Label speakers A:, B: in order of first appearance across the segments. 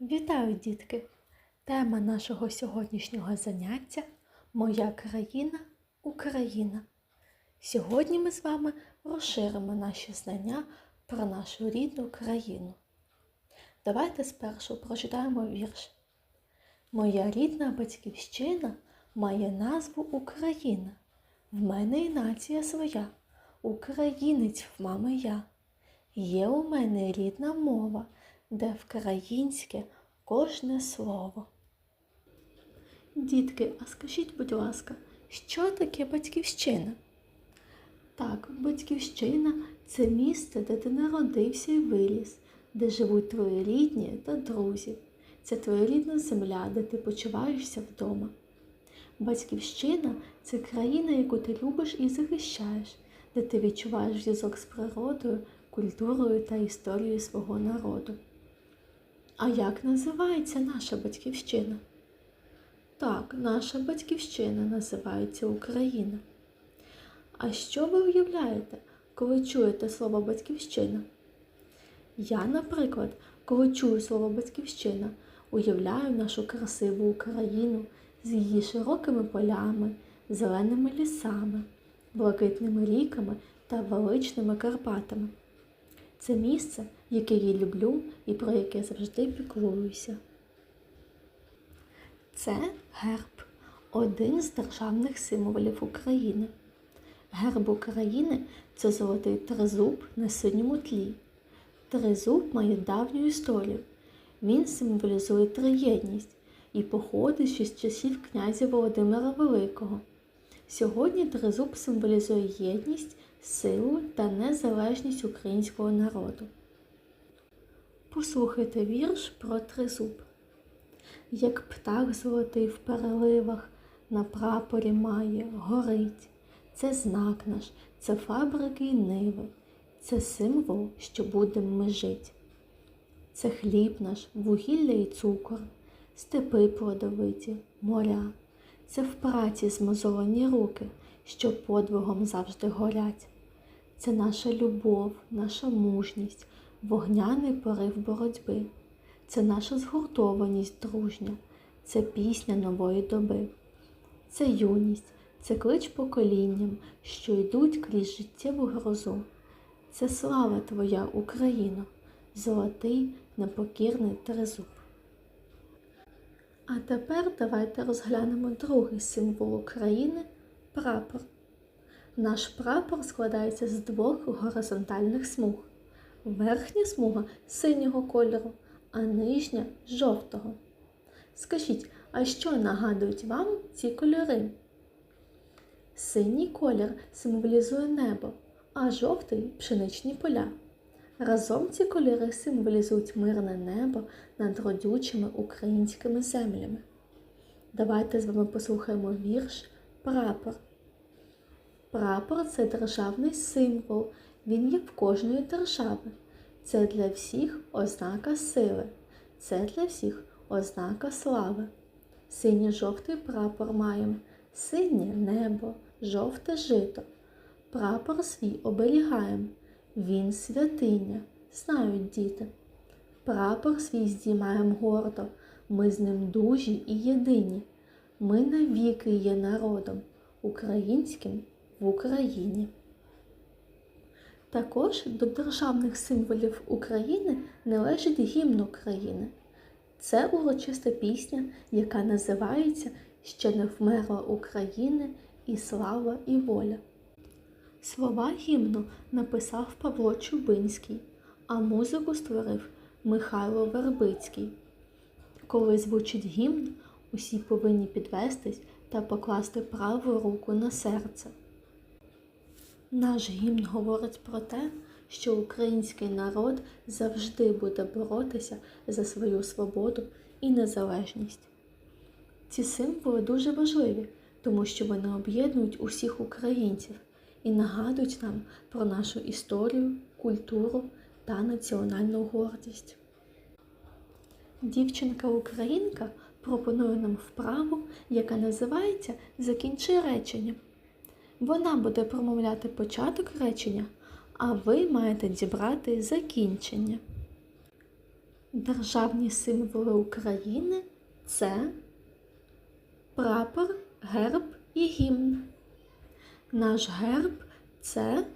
A: Вітаю, дітки! Тема нашого сьогоднішнього заняття Моя країна Україна. Сьогодні ми з вами розширимо наші знання про нашу рідну країну. Давайте спершу прочитаємо вірш. Моя рідна батьківщина має назву Україна. В мене і нація своя, українець в мами я. Є у мене рідна мова, де вкраїнське кожне слово. Дітки, а скажіть, будь ласка, що таке батьківщина? Так, батьківщина це місце, де ти народився і виріс, де живуть твої рідні та друзі. Це твоя рідна земля, де ти почуваєшся вдома. Батьківщина це країна, яку ти любиш і захищаєш, де ти відчуваєш зв'язок з природою, культурою та історією свого народу. А як називається наша батьківщина? Так, наша батьківщина називається Україна. А що ви уявляєте, коли чуєте слово батьківщина? Я, наприклад, коли чую слово батьківщина, уявляю нашу красиву Україну з її широкими полями, зеленими лісами, блакитними ріками та величними Карпатами. Це місце, яке я люблю і про яке завжди піклуюся. Це герб один з державних символів України. Герб України це золотий тризуб на синьому тлі. Тризуб має давню історію. Він символізує триєдність і походить ще з часів князя Володимира Великого. Сьогодні тризуб символізує єдність, силу та незалежність українського народу. Послухайте вірш про тризуб. Як птах золотий в переливах на прапорі має, горить. Це знак наш, це фабрики й ниви, це символ, що будем ми жить. Це хліб наш, вугілля і цукор, степи плодовиті, моря. Це в праці змозолені руки, що подвигом завжди горять. Це наша любов, наша мужність, вогняний порив боротьби. Це наша згуртованість дружня, це пісня нової доби. Це юність, це клич поколінням, що йдуть крізь життєву грозу. Це слава Твоя, Україно, золотий непокірний тризуб. А тепер давайте розглянемо другий символ України прапор. Наш прапор складається з двох горизонтальних смуг. Верхня смуга синього кольору, а нижня жовтого. Скажіть, а що нагадують вам ці кольори? Синій колір символізує небо, а жовтий пшеничні поля. Разом ці кольори символізують мирне небо над родючими українськими землями. Давайте з вами послухаємо вірш Прапор. Прапор це державний символ, він є в кожної держави. Це для всіх ознака сили, це для всіх ознака слави. Синьо-жовтий прапор маємо, синє небо, жовте жито. Прапор свій оберігаєм, він святиня, знають діти. Прапор свій здіймаєм гордо, ми з ним дужі і єдині. Ми навіки є народом, українським в Україні. Також до державних символів України належить гімн України. Це урочиста пісня, яка називається Ще не вмерла України і слава і воля. Слова гімну написав Павло Чубинський, а музику створив Михайло Вербицький. Коли звучить гімн, усі повинні підвестись та покласти праву руку на серце. Наш гімн говорить про те, що український народ завжди буде боротися за свою свободу і незалежність. Ці символи дуже важливі, тому що вони об'єднують усіх українців і нагадують нам про нашу історію, культуру та національну гордість. Дівчинка-українка пропонує нам вправу, яка називається Закінчи речення. Вона буде промовляти початок речення, а ви маєте дібрати закінчення. Державні символи України це прапор, герб і гімн. Наш герб це,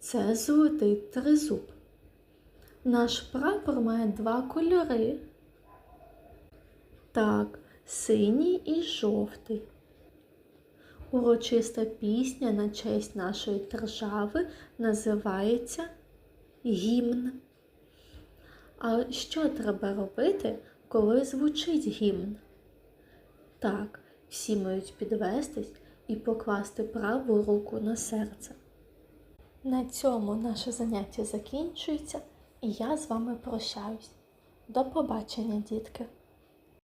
A: це золотий тризуб. Наш прапор має два кольори. Так, синій і жовтий. Урочиста пісня на честь нашої держави називається гімн. А що треба робити, коли звучить гімн? Так, всі мають підвестись і покласти праву руку на серце. На цьому наше заняття закінчується, і я з вами прощаюсь. До побачення, дітки!